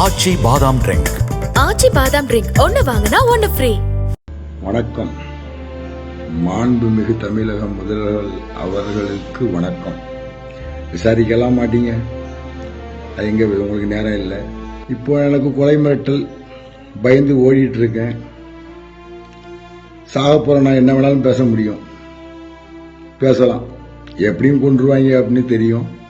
ஆச்சி பாதாம் ட்ரிங்க். ஆச்சி பாதாம் ட்ரிங்க். ஒன்னு வாங்கினா ஒன்னு ஃப்ரீ வணக்கம். மாண்புமிகு தமிழக முதல்வர் அவர்களுக்கு வணக்கம். விசாரிக்கலாம் மாட்டீங்க. அது எங்க உங்களுக்கு நேரம் இல்லை. இப்போ எனக்கு கொலை மிரட்டல் பயந்து ஓடிட்டு இருக்கேன் சாக போற நான் என்ன வேணாலும் பேச முடியும். பேசலாம். எப்படியும் கொண்டுருவாங்க அப்படின்னு தெரியும்.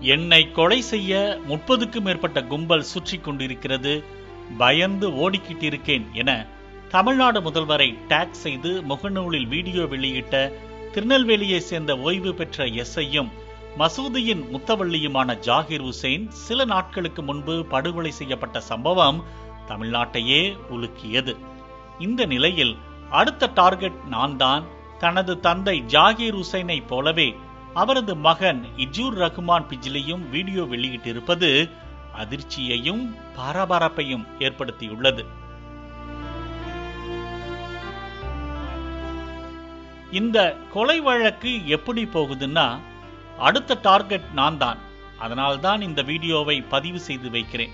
என்னை கொலை செய்ய முப்பதுக்கும் மேற்பட்ட கும்பல் சுற்றி கொண்டிருக்கிறது பயந்து ஓடிக்கிட்டு இருக்கேன் என தமிழ்நாடு முதல்வரை டேக் செய்து முகநூலில் வீடியோ வெளியிட்ட திருநெல்வேலியை சேர்ந்த ஓய்வு பெற்ற எஸ்ஐயும் மசூதியின் முத்தவள்ளியுமான ஜாகிர் உசேன் சில நாட்களுக்கு முன்பு படுகொலை செய்யப்பட்ட சம்பவம் தமிழ்நாட்டையே உலுக்கியது. இந்த நிலையில் அடுத்த டார்கெட் நான் தான் தனது தந்தை ஜாகிர் ஹுசைனை போலவே அவரது மகன் இஜூர் ரஹ்மான் பிஜ்லியும் வீடியோ வெளியிட்டிருப்பது அதிர்ச்சியையும் பரபரப்பையும் ஏற்படுத்தியுள்ளது. இந்த கொலை வழக்கு எப்படி போகுதுன்னா அடுத்த டார்கெட் நான் தான் அதனால்தான் இந்த வீடியோவை பதிவு செய்து வைக்கிறேன்.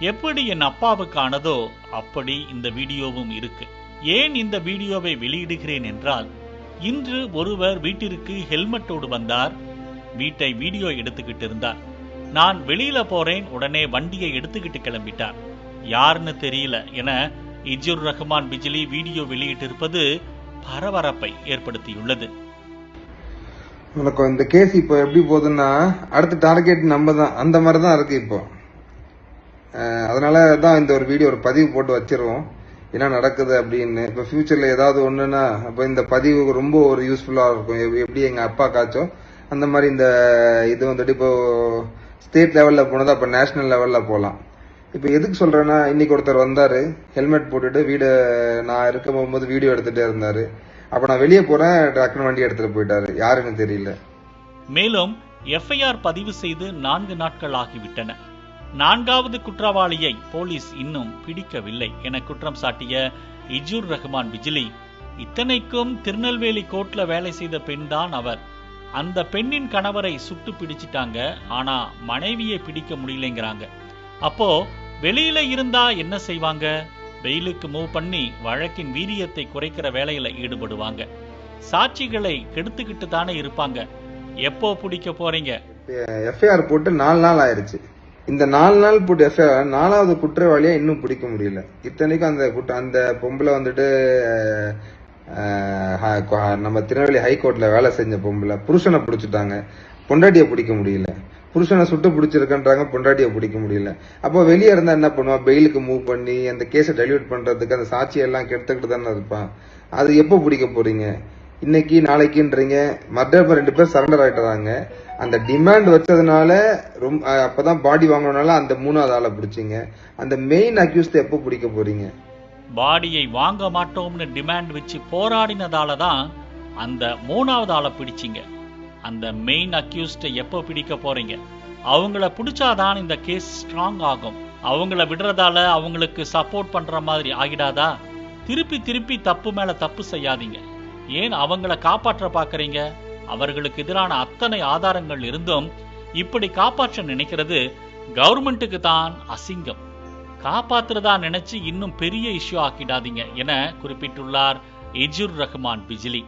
எப்படி என் அப்பாவுக்கு ஆனதோ அப்படி இந்த வீடியோவும் இருக்கு. ஏன் இந்த வீடியோவை வெளியிடுகிறேன் என்றால் இன்று ஒருவர் வீட்டிற்கு ஹெல்மெட்டோடு வந்தார். வீட்டை வீடியோ எடுத்துக்கிட்டு இருந்தார். நான் வெளியில போறேன் உடனே வண்டியை எடுத்துக்கிட்டு கிளம்பிட்டார். யாருன்னு தெரியல என இஜுர் ரஹ்மான் பிஜிலி வீடியோ வெளியிட்டிருப்பது பரபரப்பை ஏற்படுத்தியுள்ளது. உனக்கு இந்த கேஸ் இப்போ எப்படி போகுதுன்னா அடுத்த டார்கெட் நம்ம தான் அந்த மாதிரி தான் இருக்கு இப்போ. அதனால தான் இந்த ஒரு வீடியோ ஒரு பதிவு போட்டு வச்சிருவோம். என்ன நடக்குது அப்படின்னு. இப்போ ஃபியூச்சர்ல ஏதாவது ஒண்ணுன்னா அப்போ இந்த பதிவு ரொம்ப ஒரு யூஸ்ஃபுல்லா இருக்கும். எப்படி எங்க அப்பா காச்சோ அந்த மாதிரி இந்த இது வந்துட்டு இப்போ ஸ்டேட் லெவல்ல போனதா அப்போ நேஷனல் லெவல்ல போகலாம் இப்போ எதுக்கு சொல்றேன்னா இன்னைக்கு ஒருத்தர் வந்தாரு ஹெல்மெட் போட்டுட்டு வீடு நான் இருக்க போகும்போது வீடியோ எடுத்துட்டே இருந்தாரு. அப்ப நான் வெளியே போறேன் டக்குன்னு வண்டி எடுத்துட்டு போயிட்டாரு. யாருன்னு தெரியல. மேலும் எஃப்ஐஆர் பதிவு செய்து நான்கு நாட்கள் ஆகிவிட்டன. நான்காவது குற்றவாளியை போலீஸ் இன்னும் பிடிக்கவில்லை என குற்றம் சாட்டிய இஜூர் ரஹ்மான் பிஜிலி இத்தனைக்கும் திருநெல்வேலி கோர்ட்ல வேலை செய்த பெண்தான் அவர். அந்த பெண்ணின் கணவரை சுட்டு பிடிச்சிட்டாங்க. ஆனா மனைவியை பிடிக்க முடியலைங்கிறாங்க. அப்போ வெளியில இருந்தா என்ன செய்வாங்க? வெயிலுக்கு மூவ் பண்ணி வழக்கின் வீரியத்தை குறைக்கிற வேலையில ஈடுபடுவாங்க. சாட்சிகளை கெடுத்துக்கிட்டு தானே இருப்பாங்க. எப்போ பிடிக்க போறீங்க? எஃப்ஐஆர் போட்டு நாலு நாள் ஆயிருச்சு. இந்த நாலு நாள் போட்டு எஃப்ஐஆர் நாலாவது குற்றவாளியா இன்னும் பிடிக்க முடியல. இத்தனைக்கும் அந்த குற்ற அந்த பொம்பளை வந்துட்டு நம்ம திருநெல்வேலி ஹைகோர்ட்ல வேலை செஞ்ச பொம்பளை புருஷனை பிடிச்சிட்டாங்க. பொண்டாட்டியை பிடிக்க முடியல. புருஷனை சுட்டு பிடிச்சிருக்கன்றாங்க பொண்டாட்டியை பிடிக்க முடியல. அப்போ வெளியே இருந்தா என்ன பண்ணுவான் பெயிலுக்கு மூவ் பண்ணி அந்த கேஸை டெலிவரி பண்றதுக்கு அந்த சாட்சியெல்லாம் கெடுத்துக்கிட்டு தானே இருப்பான் அது எப்போ பிடிக்க போறீங்க? இன்னைக்கு நாளைக்குன்றீங்க. மற்ற ரெண்டு பேர் சரண்டர் ஆகிட்டுறாங்க அந்த டிமாண்ட் வச்சதுனால ரொம்ப அப்பதான் பாடி வாங்கினால அந்த மூணாவது ஆளை பிடிச்சிங்க. அந்த மெயின் அக்யூஸ்ட் எப்போ பிடிக்க போறீங்க? பாடியை வாங்க மாட்டோம்னு டிமாண்ட் வச்சு போராடினதால தான் அந்த மூணாவது ஆளை பிடிச்சிங்க. அந்த மெயின் அக்யூஸ்டை எப்போ பிடிக்க போறீங்க? அவங்கள பிடிச்சாதான் இந்த கேஸ் ஸ்ட்ராங் ஆகும். அவங்கள விடுறதால அவங்களுக்கு சப்போர்ட் பண்ற மாதிரி ஆகிடாதா? திருப்பி திருப்பி தப்பு மேல தப்பு செய்யாதீங்க. ஏன் அவங்கள காப்பாற்ற பாக்குறீங்க? அவர்களுக்கு எதிரான அத்தனை ஆதாரங்கள் இருந்தும் இப்படி காப்பாற்ற நினைக்கிறது கவர்மெண்ட்டுக்கு தான் அசிங்கம். காப்பாத்துறதா நினைச்சு இன்னும் பெரிய இஷ்யூ ஆக்கிடாதீங்க என குறிப்பிட்டுள்ளார் எஜுர் ரஹ்மான் பிஜிலி.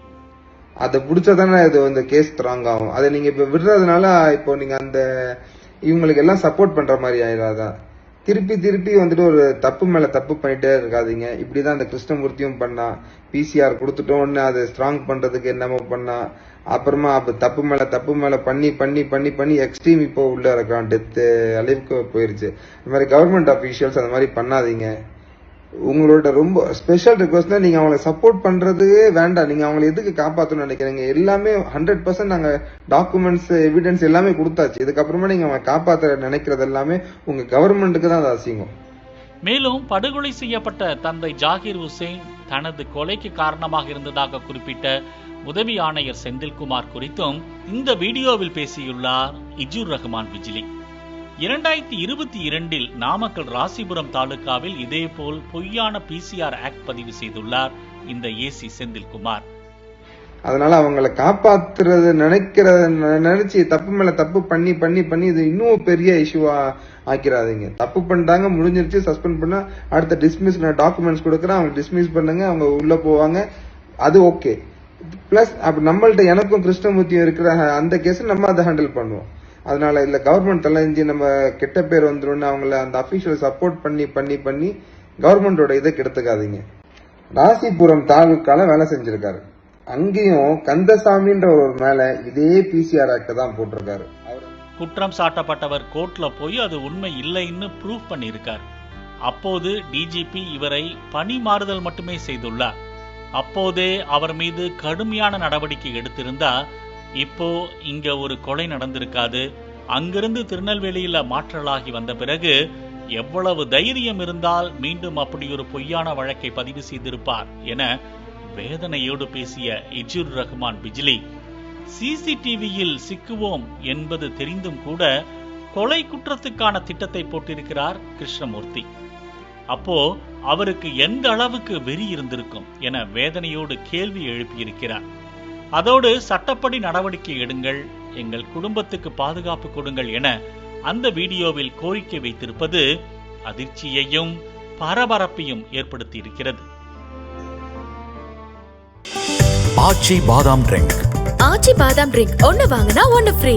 அதை பிடிச்சாதானே இது இந்த கேஸ் ஸ்ட்ராங் ஆகும். அதை நீங்க இப்ப விடுறதுனால இப்போ நீங்க அந்த இவங்களுக்கு எல்லாம் சப்போர்ட் பண்ற மாதிரி ஆயிடாதா திருப்பி திருப்பி வந்துட்டு ஒரு தப்பு மேல தப்பு பண்ணிட்டே இருக்காதீங்க. இப்படிதான் அந்த கிருஷ்ணமூர்த்தியும் பண்ணா பிசிஆர் கொடுத்துட்டோன்னு அதை ஸ்ட்ராங் பண்றதுக்கு என்னமோ பண்ணா அப்புறமா அப்ப தப்பு மேல தப்பு மேல பண்ணி பண்ணி பண்ணி பண்ணி எக்ஸ்ட்ரீம் இப்போ உள்ள இருக்கான் டெத்து அளவுக்கு போயிருச்சு. இந்த மாதிரி கவர்மெண்ட் அஃபீஷியல்ஸ் அந்த மாதிரி பண்ணாதீங்க. உங்களோட ரொம்ப ஸ்பெஷல் ரிக்வஸ்ட்னா நீங்க அவங்களை சப்போர்ட் பண்றதே வேண்டாம். நீங்க அவங்களை எதுக்கு காப்பாற்றணும்னு நினைக்கிறீங்க? எல்லாமே ஹண்ட்ரட் பர்சன்ட் நாங்க டாக்குமெண்ட்ஸ் எவிடன்ஸ் எல்லாமே கொடுத்தாச்சு. இதுக்கப்புறமா நீங்க அவங்களை காப்பாத்துற நினைக்கிறது எல்லாமே உங்க கவர்மெண்ட்டுக்கு தான் அது அசிங்கம். மேலும் படுகொலை செய்யப்பட்ட தந்தை ஜாகிர் ஹுசேன் தனது கொலைக்கு காரணமாக இருந்ததாக குறிப்பிட்ட உதவி ஆணையர் செந்தில்குமார் குறித்தும் இந்த வீடியோவில் பேசியுள்ளார் இஜூர் ரஹ்மான் பிஜிலி இரண்டாயிரத்தி இருபத்தி இரண்டில் நாமக்கல் ராசிபுரம் தாலுகாவில் இதேபோல் பொய்யான பிசிஆர் ஆக்ட் பதிவு செய்துள்ளார் இந்த ஏசி செந்தில்குமார். அதனால அவங்கள காப்பாத்துறது நினைக்கிறத நினைச்சு தப்பு மேல தப்பு பண்ணி பண்ணி பண்ணி இது இன்னும் பெரிய இஷ்யூவா ஆக்கிடாதீங்க தப்பு பண்ணிட்டாங்க முடிஞ்சிருச்சு சஸ்பெண்ட் பண்ணா அடுத்த டிஸ்மிஸ் நான் டாக்குமெண்ட்ஸ் கொடுக்குறேன் அவங்க டிஸ்மிஸ் பண்ணுங்க அவங்க உள்ள போவாங்க அது ஓகே பிளஸ் அப்ப நம்மள்ட்ட எனக்கும் கிருஷ்ணமூர்த்தியும் இருக்கிற அந்த கேஸ் நம்ம அதை ஹேண்டில் பண்ணுவோம். அதனால இல்ல கவர்மெண்ட் தலைஞ்சி நம்ம கெட்ட பேர் வந்துடும் அவங்கள அந்த அபிஷியல் சப்போர்ட் பண்ணி பண்ணி பண்ணி கவர்மெண்டோட இதை கெடுத்துக்காதீங்க. ராசிபுரம் தாலுக்கால வேலை செஞ்சிருக்காரு. அங்கேயும் கந்தசாமின்ற ஒரு மேல இதே பிசிஆர் ஆக்ட் தான் போட்டிருக்காரு. குற்றம் சாட்டப்பட்டவர் கோர்ட்ல போய் அது உண்மை இல்லைன்னு ப்ரூவ் பண்ணியிருக்கார். அப்போது டிஜிபி இவரை பணி மாறுதல் மட்டுமே செய்துள்ளார். அப்போதே அவர் மீது கடுமையான நடவடிக்கை எடுத்திருந்தா இப்போ இங்க ஒரு கொலை நடந்திருக்காது. அங்கிருந்து திருநெல்வேலியில மாற்றலாகி வந்த பிறகு எவ்வளவு தைரியம் இருந்தால் மீண்டும் அப்படி ஒரு பொய்யான வழக்கை பதிவு செய்திருப்பார் என வேதனையோடு பேசிய இஜுர் ரஹ்மான் பிஜ்லி. சிசிடிவியில் சிக்குவோம் என்பது தெரிந்தும் கூட கொலை குற்றத்துக்கான திட்டத்தை போட்டிருக்கிறார் கிருஷ்ணமூர்த்தி. அப்போ அவருக்கு எந்த அளவுக்கு வெறி இருந்திருக்கும் என வேதனையோடு கேள்வி எழுப்பியிருக்கிறார். அதோடு சட்டப்படி நடவடிக்கை எடுங்கள் எங்கள் குடும்பத்துக்கு பாதுகாப்பு கொடுங்கள் என அந்த வீடியோவில் கோரிக்கை வைத்திருப்பது அதிர்ச்சியையும் பரபரப்பையும் ஏற்படுத்தியிருக்கிறது. ஆச்சி பாதாம் ட்ரிங்க். ஆச்சி பாதாம் ட்ரிங்க் ஒன்னு வாங்கினா ஒன்னு ஃப்ரீ.